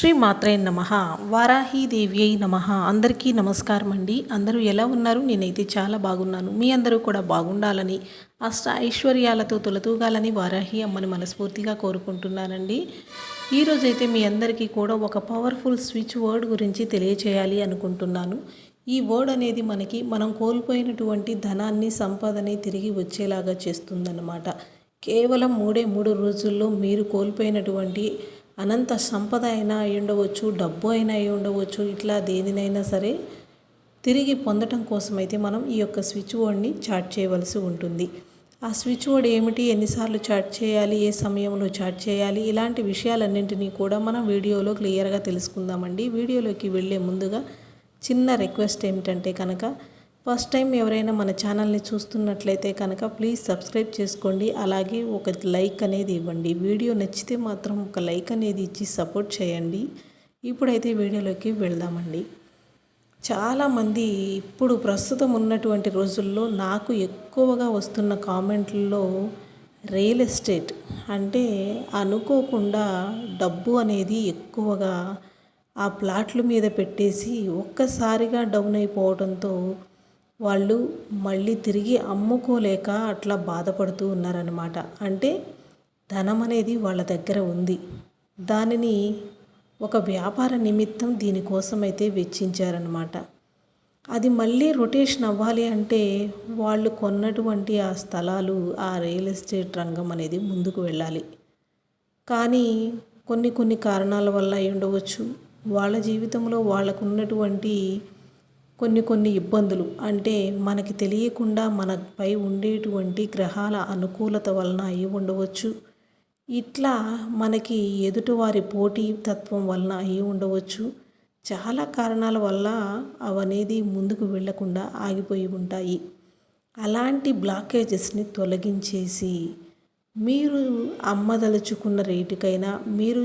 శ్రీ మాత్రే నమ. వారాహీదేవి అయి నమ. అందరికీ నమస్కారం అండి అందరూ ఎలా ఉన్నారు? నేనైతే చాలా బాగున్నాను. మీ అందరూ కూడా బాగుండాలని అష్ట ఐశ్వర్యాలతో తొలతూగాలని వారాహి అమ్మని మనస్ఫూర్తిగా కోరుకుంటున్నానండి. ఈరోజైతే మీ అందరికీ కూడా ఒక పవర్ఫుల్ స్విచ్ వర్డ్ గురించి తెలియచేయాలి అనుకుంటున్నాను. ఈ వర్డ్ అనేది మనకి మనం కోల్పోయినటువంటి ధనాన్ని సంపదని తిరిగి వచ్చేలాగా చేస్తుందన్నమాట. కేవలం మూడే మూడు రోజుల్లో మీరు కోల్పోయినటువంటి అనంత సంపద అయినా అయి ఉండవచ్చు డబ్బు అయినా అయి ఉండవచ్చు ఇట్లా దేనినైనా సరే తిరిగి పొందటం కోసం అయితే మనం ఈ యొక్క స్విచ్ బోర్డ్ని చాట్ చేయవలసి ఉంటుంది. ఆ స్విచ్ బోర్డ్ ఏమిటి? ఎన్నిసార్లు చాట్ చేయాలి? ఏ సమయంలో చాట్ చేయాలి? ఇలాంటి విషయాలన్నింటినీ కూడా మనం వీడియోలో క్లియర్గా తెలుసుకుందామండి. వీడియోలోకి వెళ్ళే ముందుగా చిన్న రిక్వెస్ట్ ఏమిటంటే కనుక ఫస్ట్ టైం ఎవరైనా మన ఛానల్ని చూస్తున్నట్లయితే కనుక ప్లీజ్ సబ్స్క్రైబ్ చేసుకోండి. అలాగే ఒక లైక్ అనేది ఇవ్వండి. వీడియో నచ్చితే మాత్రం ఒక లైక్ అనేది ఇచ్చి సపోర్ట్ చేయండి. ఇప్పుడైతే వీడియోలోకి వెళ్దామండి. చాలామంది ఇప్పుడు ప్రస్తుతం ఉన్నటువంటి రోజుల్లో నాకు ఎక్కువగా వస్తున్న కామెంట్లలో రియల్ ఎస్టేట్ అంటే అనుకోకుండా డబ్బు అనేది ఎక్కువగా ఆ ప్లాట్ల మీద పెట్టేసి ఒక్కసారిగా డౌన్ అయిపోవడంతో వాళ్ళు మళ్ళీ తిరిగి అమ్ముకోలేక అట్లా బాధపడుతూ ఉన్నారనమాట అంటే ధనం అనేది వాళ్ళ దగ్గర ఉంది. దానిని ఒక వ్యాపార నిమిత్తం దీనికోసం అయితే వెచ్చించారనమాట అది మళ్ళీ రొటేషన్ అవ్వాలి అంటే వాళ్ళు కొన్నటువంటి ఆ స్థలాలు ఆ రియల్ ఎస్టేట్ రంగం అనేది ముందుకు వెళ్ళాలి. కానీ కొన్ని కొన్ని కారణాల వల్ల అయి ఉండవచ్చు. వాళ్ళ జీవితంలో వాళ్ళకున్నటువంటి కొన్ని కొన్ని ఇబ్బందులు. అంటే మనకి తెలియకుండా మనపై ఉండేటువంటి గ్రహాల అనుకూలత వలన అయి ఉండవచ్చు. ఇట్లా మనకి ఎదుటివారి పోటీ తత్వం వలన అయి ఉండవచ్చు. చాలా కారణాల వల్ల అవనేది ముందుకు వెళ్ళకుండా ఆగిపోయి ఉంటాయి. అలాంటి బ్లాకేజెస్ని తొలగించేసి మీరు అమ్మదలుచుకున్న రేటుకైనా మీరు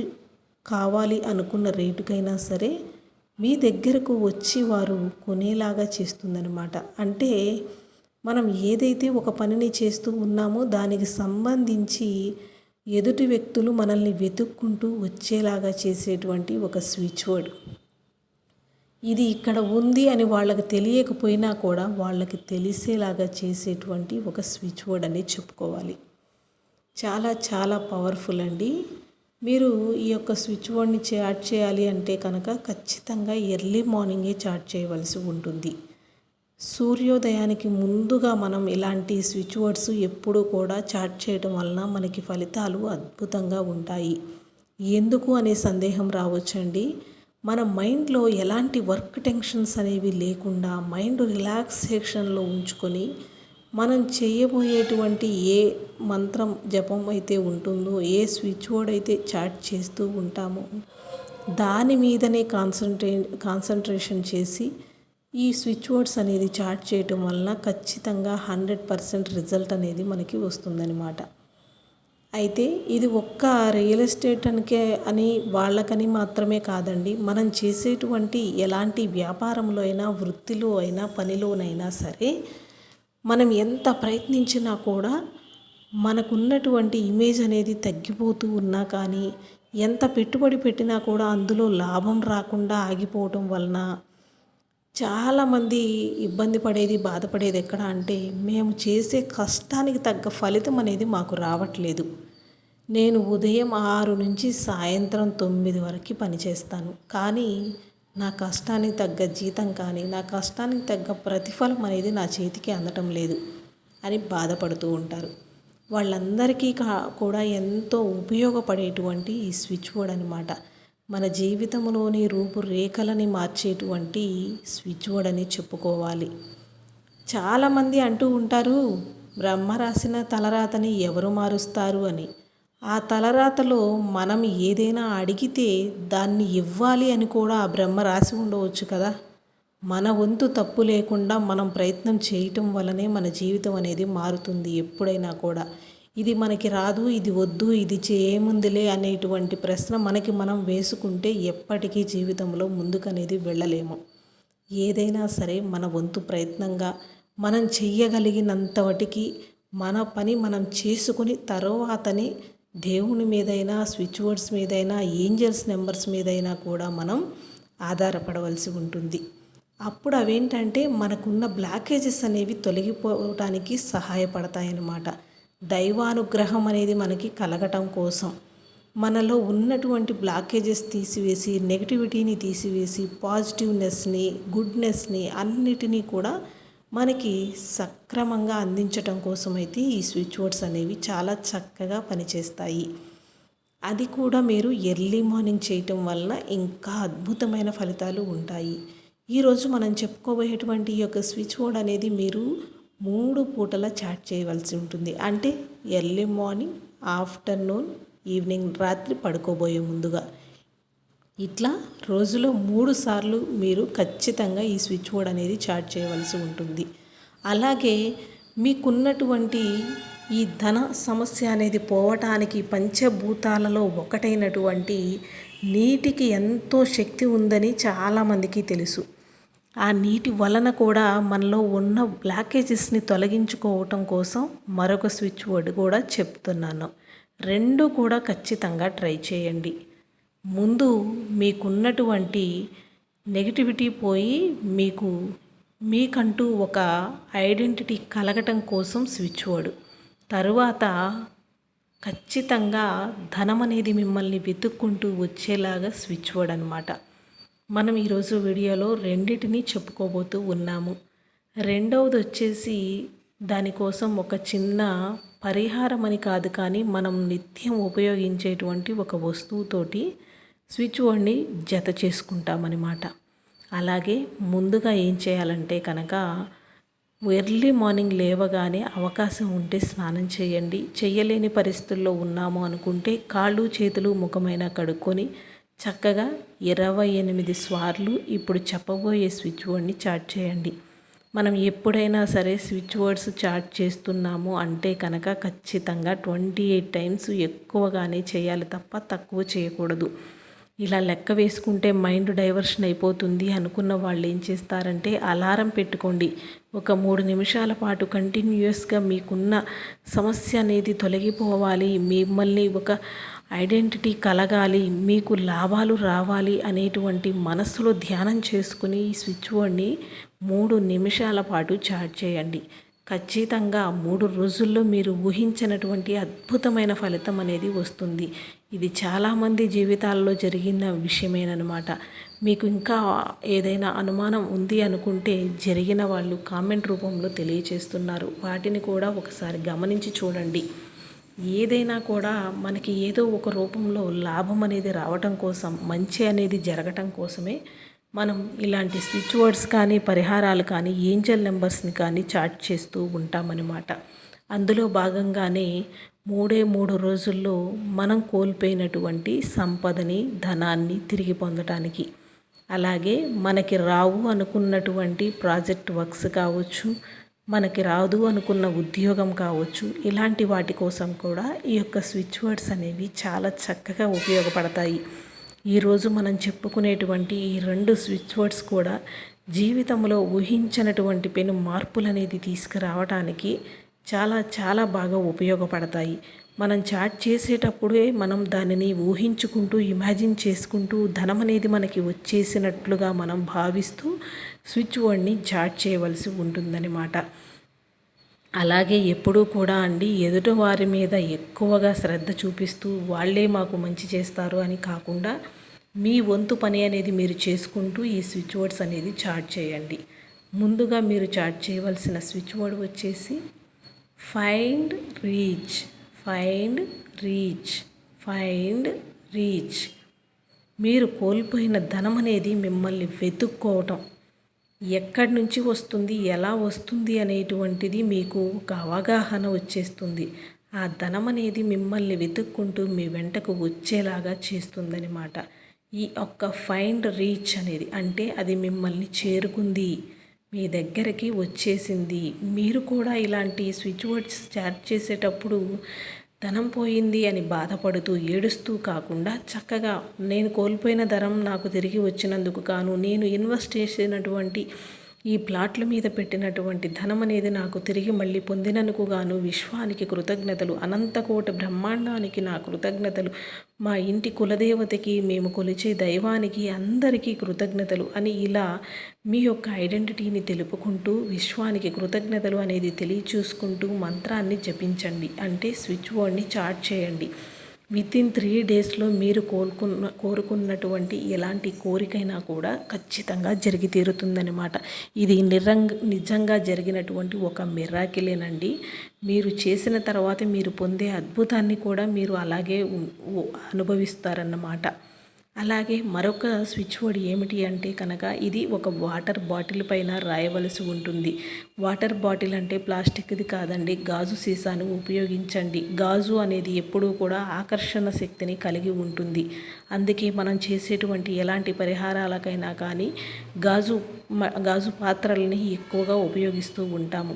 కావాలి అనుకున్న రేటుకైనా సరే మీ దగ్గరకు వచ్చి వారు కొనేలాగా చేస్తుందనమాట అంటే మనం ఏదైతే ఒక పనిని చేస్తూ ఉన్నామో దానికి సంబంధించి ఎదుటి వ్యక్తులు మనల్ని వెతుక్కుంటూ వచ్చేలాగా చేసేటువంటి ఒక స్విచ్ వర్డ్ ఇది ఇక్కడ ఉంది అని వాళ్ళకి తెలియకపోయినా కూడా వాళ్ళకి తెలిసేలాగా చేసేటువంటి ఒక స్విచ్ వర్డ్ అనేది చెప్పుకోవాలి. చాలా చాలా పవర్ఫుల్ అండి. మీరు ఈ యొక్క స్విచ్ బోర్డ్ని చాట్ చేయాలి అంటే కనుక ఖచ్చితంగా ఎర్లీ మార్నింగే చాట్ చేయవలసి ఉంటుంది. సూర్యోదయానికి ముందుగా మనం ఇలాంటి స్విచ్ బోర్డ్స్ ఎప్పుడూ కూడా చాట్ చేయడం వలన మనకి ఫలితాలు అద్భుతంగా ఉంటాయి. ఎందుకు అనే సందేహం రావచ్చండి? మన మైండ్లో ఎలాంటి వర్క్ టెన్షన్స్ అనేవి లేకుండా మైండ్ రిలాక్సేషన్లో ఉంచుకొని మనం చేయబోయేటువంటి ఏ మంత్రం జపం అయితే ఉంటుందో ఏ స్విచ్ బోర్డ్ అయితే చాట్ చేస్తూ ఉంటామో దాని మీదనే కాన్సన్ట్రే కాన్సన్ట్రేషన్ చేసి ఈ స్విచ్ బోర్డ్స్ అనేది చాట్ చేయటం వలన ఖచ్చితంగా హండ్రెడ్ పర్సెంట్ రిజల్ట్ అనేది మనకి వస్తుందన్నమాట. అయితే ఇది ఒక్క రియల్ ఎస్టేట్ అనికే అని వాళ్ళకని మాత్రమే కాదండి. మనం చేసేటువంటి ఎలాంటి వ్యాపారంలో అయినా వృత్తిలో అయినా పనిలోనైనా సరే మనం ఎంత ప్రయత్నించినా కూడా మనకున్నటువంటి ఇమేజ్ అనేది తగ్గిపోతూ ఉన్నా కానీ ఎంత పెట్టుబడి పెట్టినా కూడా అందులో లాభం రాకుండా ఆగిపోవటం వలన చాలామంది ఇబ్బంది పడేది బాధపడేది ఎక్కడ అంటే మేము చేసే కష్టానికి తగ్గ ఫలితం అనేది మాకు రావట్లేదు. నేను ఉదయం ఆరు నుంచి సాయంత్రం తొమ్మిది వరకు పనిచేస్తాను. కానీ నా కష్టానికి తగ్గ జీతం కానీ నా కష్టానికి తగ్గ ప్రతిఫలం అనేది నా చేతికి అందటం లేదు అని బాధపడుతూ ఉంటారు. వాళ్ళందరికీ కా కూడా ఎంతో ఉపయోగపడేటువంటి ఈ స్విచ్ బోర్డ్ అనమాట మన జీవితంలోని రూపురేఖలని మార్చేటువంటి స్విచ్ బోర్డ్ అని చెప్పుకోవాలి. చాలామంది అంటూ ఉంటారు బ్రహ్మ రాసిన తలరాతని ఎవరు మారుస్తారు అని. ఆ తలరాతలో మనం ఏదైనా అడిగితే దాన్ని ఇవ్వాలి అని కూడా ఆ బ్రహ్మ రాసి ఉండవచ్చు కదా. మన వంతు తప్పు లేకుండా మనం ప్రయత్నం చేయటం వల్లనే మన జీవితం అనేది మారుతుంది ఎప్పుడైనా కూడా. ఇది మనకి రాదు ఇది వద్దు ఇది చేయముందులే అనేటువంటి ప్రశ్న మనకి మనం వేసుకుంటే ఎప్పటికీ జీవితంలో ముందుకనేది వెళ్ళలేము. ఏదైనా సరే మన వంతు ప్రయత్నంగా మనం చెయ్యగలిగినంత వాటికి మన పని మనం చేసుకుని తర్వాతనే దేవుని మీదైనా స్విచ్ బోర్డ్స్ మీదైనా ఏంజల్స్ నెంబర్స్ మీదైనా కూడా మనం ఆధారపడవలసి ఉంటుంది. అప్పుడు అవేంటంటే మనకున్న బ్లాకేజెస్ అనేవి తొలగిపోవటానికి సహాయపడతాయన్నమాట. దైవానుగ్రహం అనేది మనకి కలగటం కోసం. మనలో ఉన్నటువంటి బ్లాకేజెస్ తీసివేసి నెగిటివిటీని తీసివేసి పాజిటివ్నెస్ని గుడ్నెస్ని అన్నిటినీ కూడా మనకి సక్రమంగా అందించటం కోసమైతే ఈ స్విచ్ బోర్డ్స్ అనేవి చాలా చక్కగా పనిచేస్తాయి. అది కూడా మీరు ఎర్లీ మార్నింగ్ చేయటం వలన ఇంకా అద్భుతమైన ఫలితాలు ఉంటాయి. ఈరోజు మనం చెప్పుకోబోయేటువంటి ఈ యొక్క స్విచ్ బోర్డ్ అనేది మీరు మూడు పూటల చాట్ చేయవలసి ఉంటుంది. అంటే ఎర్లీ మార్నింగ్ ఆఫ్టర్నూన్ ఈవినింగ్ రాత్రి పడుకోబోయే ముందుగా. ఇట్లా రోజులో మూడు సార్లు మీరు ఖచ్చితంగా ఈ స్విచ్ బోర్డ్ అనేది చార్ట్ చేయవలసి ఉంటుంది. అలాగే మీకున్నటువంటి ఈ ధన సమస్య అనేది పోవటానికి పంచభూతాలలో ఒకటైనటువంటి నీటికి ఎంతో శక్తి ఉందని చాలామందికి తెలుసు. ఆ నీటి వలన కూడా మనలో ఉన్న బ్లాకేజెస్ని తొలగించుకోవటం కోసం మరొక స్విచ్ బోర్డు కూడా చెప్తున్నాను. రెండు కూడా ఖచ్చితంగా ట్రై చేయండి. ముందు మీకున్నటువంటి నెగిటివిటీ పోయి మీకు మీకంటూ ఒక ఐడెంటిటీ కలగటం కోసం స్విచ్ వర్డ్ తరువాత ఖచ్చితంగా ధనం అనేది మిమ్మల్ని వెతుక్కుంటూ వచ్చేలాగా స్విచ్ వర్డ్ అనమాట మనం ఈరోజు వీడియోలో రెండింటిని చెప్పుకోబోతూ ఉన్నాము. రెండవది వచ్చేసి దానికోసం ఒక చిన్న పరిహారం అని కాదు కానీ మనం నిత్యం ఉపయోగించేటువంటి ఒక వస్తువుతోటి స్విచ్ బోర్డ్ని జత చేసుకుంటామన్నమాట అలాగే ముందుగా ఏం చేయాలంటే కనుక ఎర్లీ మార్నింగ్ లేవగానే అవకాశం ఉంటే స్నానం చేయండి. చేయలేని పరిస్థితుల్లో ఉన్నాము అనుకుంటే కాళ్ళు చేతులు ముఖమైన కడుక్కొని చక్కగా ఇరవై ఎనిమిది సార్లు ఇప్పుడు చెప్పబోయే స్విచ్ బోర్డ్ని చాట్ చేయండి. మనం ఎప్పుడైనా సరే స్విచ్ బోర్డ్స్ చాట్ చేస్తున్నాము అంటే కనుక ఖచ్చితంగా ట్వంటీ ఎయిట్ టైమ్స్ ఎక్కువగానే చేయాలి తప్ప తక్కువ చేయకూడదు. ఇలా లెక్క వేసుకుంటే మైండ్ డైవర్షన్ అయిపోతుంది అనుకున్న వాళ్ళు ఏం చేస్తారంటే అలారం పెట్టుకోండి. ఒక మూడు నిమిషాల పాటు కంటిన్యూస్గా మీకున్న సమస్య అనేది తొలగిపోవాలి. మిమ్మల్ని ఒక ఐడెంటిటీ కలగాలి. మీకు లాభాలు రావాలి అనేటువంటి మనస్సులో ధ్యానం చేసుకుని ఈ స్విచ్ బోర్డ్ని మూడు నిమిషాల పాటు చాట్ చేయండి. ఖచ్చితంగా మూడు రోజుల్లో మీరు ఊహించినటువంటి అద్భుతమైన ఫలితం అనేది వస్తుంది. ఇది చాలామంది జీవితాల్లో జరిగిన విషయమేనమాట మీకు ఇంకా ఏదైనా అనుమానం ఉంది అనుకుంటే జరిగిన వాళ్ళు కామెంట్ రూపంలో తెలియచేస్తున్నారు. వాటిని కూడా ఒకసారి గమనించి చూడండి. ఏదైనా కూడా మనకి ఏదో ఒక రూపంలో లాభం అనేది రావటం కోసం మంచి అనేది జరగటం కోసమే మనం ఇలాంటి స్విచ్ వర్డ్స్ కానీ పరిహారాలు కానీ ఏంజల్ నెంబర్స్ని కానీ చాట్ చేస్తూ ఉంటామన్నమాట. అందులో భాగంగానే మూడే మూడు రోజుల్లో మనం కోల్పోయినటువంటి సంపదని ధనాన్ని తిరిగి పొందటానికి. అలాగే మనకి రావు అనుకున్నటువంటి ప్రాజెక్ట్ వర్క్స్ కావచ్చు మనకి రాదు అనుకున్న ఉద్యోగం కావచ్చు ఇలాంటి వాటి కోసం కూడా ఈ యొక్క స్విచ్ వర్డ్స్ అనేవి చాలా చక్కగా ఉపయోగపడతాయి. ఈరోజు మనం చెప్పుకునేటువంటి ఈ రెండు స్విచ్ వర్డ్స్ కూడా జీవితంలో ఊహించినటువంటి పెను మార్పులు అనేది తీసుకురావడానికి చాలా చాలా బాగా ఉపయోగపడతాయి. మనం చాట్ చేసేటప్పుడే మనం దానిని ఊహించుకుంటూ ఇమాజిన్ చేసుకుంటూ ధనం అనేది మనకి వచ్చేసినట్లుగా మనం భావిస్తూ స్విచ్ వర్డ్ని చాట్ చేయవలసి ఉంటుందన్నమాట. అలాగే ఎప్పుడూ కూడా అండి ఎదుటి వారి మీద ఎక్కువగా శ్రద్ధ చూపిస్తూ వాళ్ళే మాకు మంచి చేస్తారు అని కాకుండా మీ వంతు పని అనేది మీరు చేసుకుంటూ ఈ స్విచ్ వర్డ్స్ అనేది చాట్ చేయండి. ముందుగా మీరు చాట్ చేయవలసిన స్విచ్ వర్డ్ వచ్చేసి find reach find reach find reach. మీరు కోల్పోయిన ధనం అనేది మిమ్మల్ని వెతుక్కోవటం. ఎక్కడి నుంచి వస్తుంది ఎలా వస్తుంది అనేటువంటిది మీకు ఒక అవగాహన వచ్చేస్తుంది. ఆ ధనం అనేది మిమ్మల్ని వెతుక్కుంటూ మీ వెంటకు వచ్చేలాగా చేస్తుందనమాట ఈ ఒక్క ఫైండ్ రీచ్ అనేది అంటే అది మిమ్మల్ని చేరుకుంది మీ దగ్గరికి వచ్చేసింది. మీరు కూడా ఇలాంటి స్విచ్ వర్డ్స్ చాట్ చేసేటప్పుడు ధనం పోయింది అని బాధపడుతూ ఏడుస్తూ కాకుండా చక్కగా నేను కోల్పోయిన ధనం నాకు తిరిగి వచ్చినందుకు కాను నేను ఇన్వెస్ట్ చేసినటువంటి ఈ ప్లాట్ల మీద పెట్టినటువంటి ధనం అనేది నాకు తిరిగి మళ్ళీ పొందినందుకుగాను విశ్వానికి కృతజ్ఞతలు. అనంతకోట బ్రహ్మాండానికి నా కృతజ్ఞతలు. మా ఇంటి కులదేవతకి మేము కొలిచే దైవానికి అందరికీ కృతజ్ఞతలు అని ఇలా మీ యొక్క ఐడెంటిటీని తెలుపుకుంటూ విశ్వానికి కృతజ్ఞతలు అనేది తెలియచూసుకుంటూ మంత్రాన్ని జపించండి. అంటే స్విచ్ బోర్డ్ని చార్ట్ చేయండి. విత్ ఇన్ త్రీ డేస్లో మీరు కోరుకున్న కోరుకున్నటువంటి ఎలాంటి కోరికైనా కూడా ఖచ్చితంగా జరిగి తీరుతుందనమాట ఇది నిరంగ నిజంగా జరిగినటువంటి ఒక మిరాకిలేనండి మీరు చేసిన తర్వాత మీరు పొందే అద్భుతాన్ని కూడా మీరు అలాగే అనుభవిస్తారన్నమాట. అలాగే మరొక స్విచ్ బోర్డ్ ఏమిటి అంటే కనుక ఇది ఒక వాటర్ బాటిల్ పైన రాయవలసి ఉంటుంది. వాటర్ బాటిల్ అంటే ప్లాస్టిక్ది కాదండి గాజు సీసాను ఉపయోగించండి. గాజు అనేది ఎప్పుడూ కూడా ఆకర్షణ శక్తిని కలిగి ఉంటుంది. అందుకే మనం చేసేటువంటి ఎలాంటి పరిహారాలకైనా కానీ గాజు గాజు పాత్రలని ఎక్కువగా ఉపయోగిస్తూ ఉంటాము.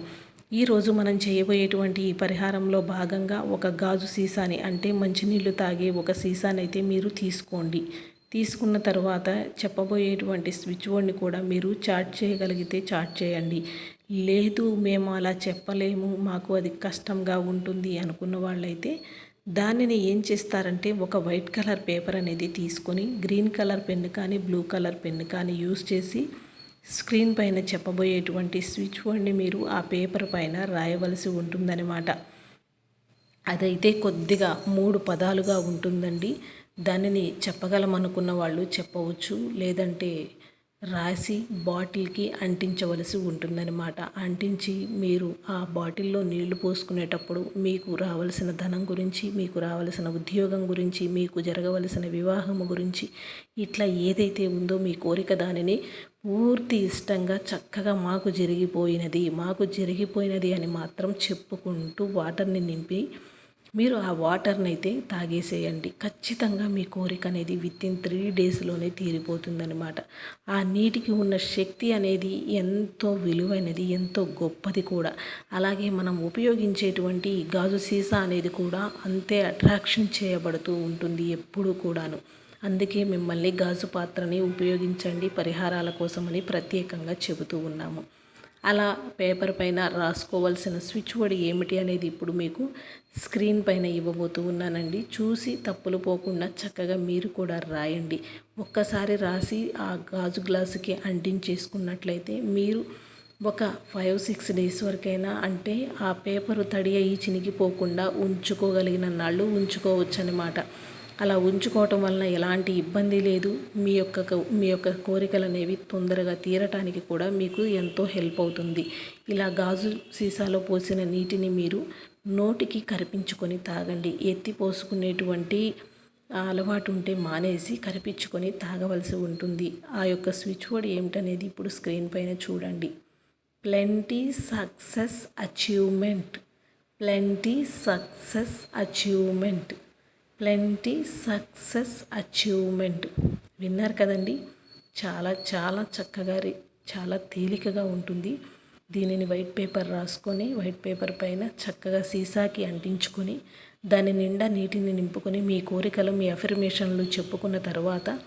ఈరోజు మనం చేయబోయేటువంటి ఈ పరిహారంలో భాగంగా ఒక గాజు సీసాని అంటే మంచినీళ్ళు తాగే ఒక సీసాని అయితే మీరు తీసుకోండి. తీసుకున్న తర్వాత చెప్పబోయేటువంటి స్విచ్ బోర్డ్ని కూడా మీరు చాట్ చేయగలిగితే చాట్ చేయండి. లేదు మేము అలా చెప్పలేము మాకు అది కష్టంగా ఉంటుంది అనుకున్న వాళ్ళైతే దానిని ఏం చేస్తారంటే ఒక వైట్ కలర్ పేపర్ అనేది తీసుకొని గ్రీన్ కలర్ పెన్ కానీ బ్లూ కలర్ పెన్ కానీ యూస్ చేసి స్క్రీన్ పైన చెప్పబోయేటువంటి స్విచ్ బోర్డ్ని మీరు ఆ పేపర్ పైన రాయవలసి ఉంటుందన్నమాట. అదైతే కొద్దిగా మూడు పదాలుగా ఉంటుందండి. దానిని చెప్పగలమనుకున్న వాళ్ళు చెప్పవచ్చు. లేదంటే రాసి బాటిల్కి అంటించవలసి ఉంటుందన్నమాట. అంటించి మీరు ఆ బాటిల్లో నీళ్ళు పోసుకునేటప్పుడు మీకు రావలసిన ధనం గురించి మీకు రావలసిన ఉద్యోగం గురించి మీకు జరగవలసిన వివాహం గురించి ఇట్లా ఏదైతే ఉందో మీ కోరిక దానిని పూర్తి ఇష్టంగా చక్కగా మాకు జరిగిపోయినది మాకు జరిగిపోయినది అని మాత్రం చెప్పుకుంటూ వాటర్ని నింపి మీరు ఆ వాటర్ని అయితే తాగేసేయండి. ఖచ్చితంగా మీ కోరిక అనేది విత్ ఇన్ త్రీ డేస్లోనే తీరిపోతుందనమాట ఆ నీటికి ఉన్న శక్తి అనేది ఎంతో విలువైనది ఎంతో గొప్పది కూడా. అలాగే మనం ఉపయోగించేటువంటి గాజు సీసా అనేది కూడా అంతే అట్రాక్షన్ చేయబడుతూ ఉంటుంది ఎప్పుడూ కూడాను. అందుకే మిమ్మల్ని గాజు పాత్రని ఉపయోగించండి పరిహారాల కోసమని ప్రత్యేకంగా చెబుతూ ఉన్నాము. అలా పేపర్ పైన రాసుకోవాల్సిన స్విచ్ వర్డ్ ఏమిటి అనేది ఇప్పుడు మీకు స్క్రీన్ పైన ఇవ్వబోతూ ఉన్నానండి. చూసి తప్పులు పోకుండా చక్కగా మీరు కూడా రాయండి. ఒక్కసారి రాసి ఆ గాజు గ్లాసుకి అంటించేసుకున్నట్లయితే మీరు ఒక ఫైవ్ సిక్స్ డేస్ వరకైనా అంటే ఆ పేపరు తడి అయ్యి చినిగిపోకుండా ఉంచుకోగలిగిన నాళ్ళు ఉంచుకోవచ్చు అనమాట అలా ఉంచుకోవటం వలన ఎలాంటి ఇబ్బంది లేదు. మీ యొక్క మీ యొక్క కోరికలు అనేవి తొందరగా తీరటానికి కూడా మీకు ఎంతో హెల్ప్ అవుతుంది. ఇలా గాజు సీసాలో పోసిన నీటిని మీరు నోటికి కరిపించుకొని తాగండి. ఎత్తి పోసుకునేటువంటి అలవాటు ఉంటే మానేసి కరిపించుకొని తాగవలసి ఉంటుంది. ఆ యొక్క స్విచ్ బోర్డ్ ఏమిటనేది ఇప్పుడు స్క్రీన్ పైన చూడండి. Plenty success achievement. Plenty success achievement. Plenty success achievement. విన్నారు కదండి? చాలా చాలా చక్కగా చాలా తేలికగా ఉంటుంది. దీనిని వైట్ పేపర్ రాసుకొని వైట్ పేపర్ పైన చక్కగా సీసాకి అంటించుకొని దాని నిండా నీటిని నింపుకొని మీ కోరికలు మీ అఫర్మేషన్లు చెప్పుకున్న తర్వాత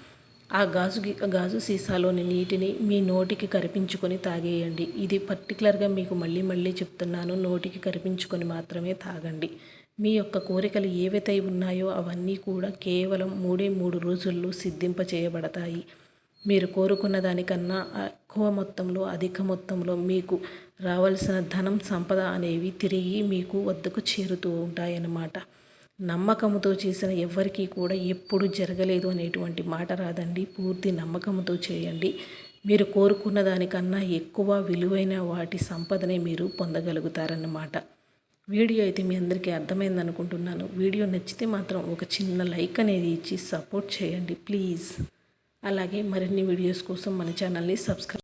ఆ గాజు గాజు సీసాలోని నీటిని మీ నోటికి కరిపించుకొని తాగేయండి. ఇది పర్టికులర్గా మీకు మళ్ళీ మళ్ళీ చెప్తున్నాను. నోటికి కరిపించుకొని మాత్రమే తాగండి. మీ యొక్క కోరికలు ఏవైతే ఉన్నాయో అవన్నీ కూడా కేవలం మూడే మూడు రోజుల్లో సిద్ధింప చేయబడతాయి మీరు కోరుకున్న దానికన్నా ఎక్కువ మొత్తంలో అధిక మొత్తంలో మీకు రావాల్సిన ధనం సంపద అనేవి తిరిగి మీకు వద్దకు చేరుతూ ఉంటాయన్నమాట. నమ్మకంతో చేసిన ఎవరికీ కూడా ఎప్పుడు జరగలేదు అనేటువంటి మాట రాదండి. పూర్తి నమ్మకంతో చేయండి. మీరు కోరుకున్న దానికన్నా ఎక్కువ విలువైన వాటి సంపదనే మీరు పొందగలుగుతారన్నమాట. వీడియో అయితే మీ అందరికీ అర్థమైంది అనుకుంటున్నాను. వీడియో నచ్చితే మాత్రం ఒక చిన్న లైక్ అనేది ఇచ్చి సపోర్ట్ చేయండి ప్లీజ్. అలాగే మరిన్ని వీడియోస్ కోసం మన ఛానల్ని సబ్స్క్రైబ్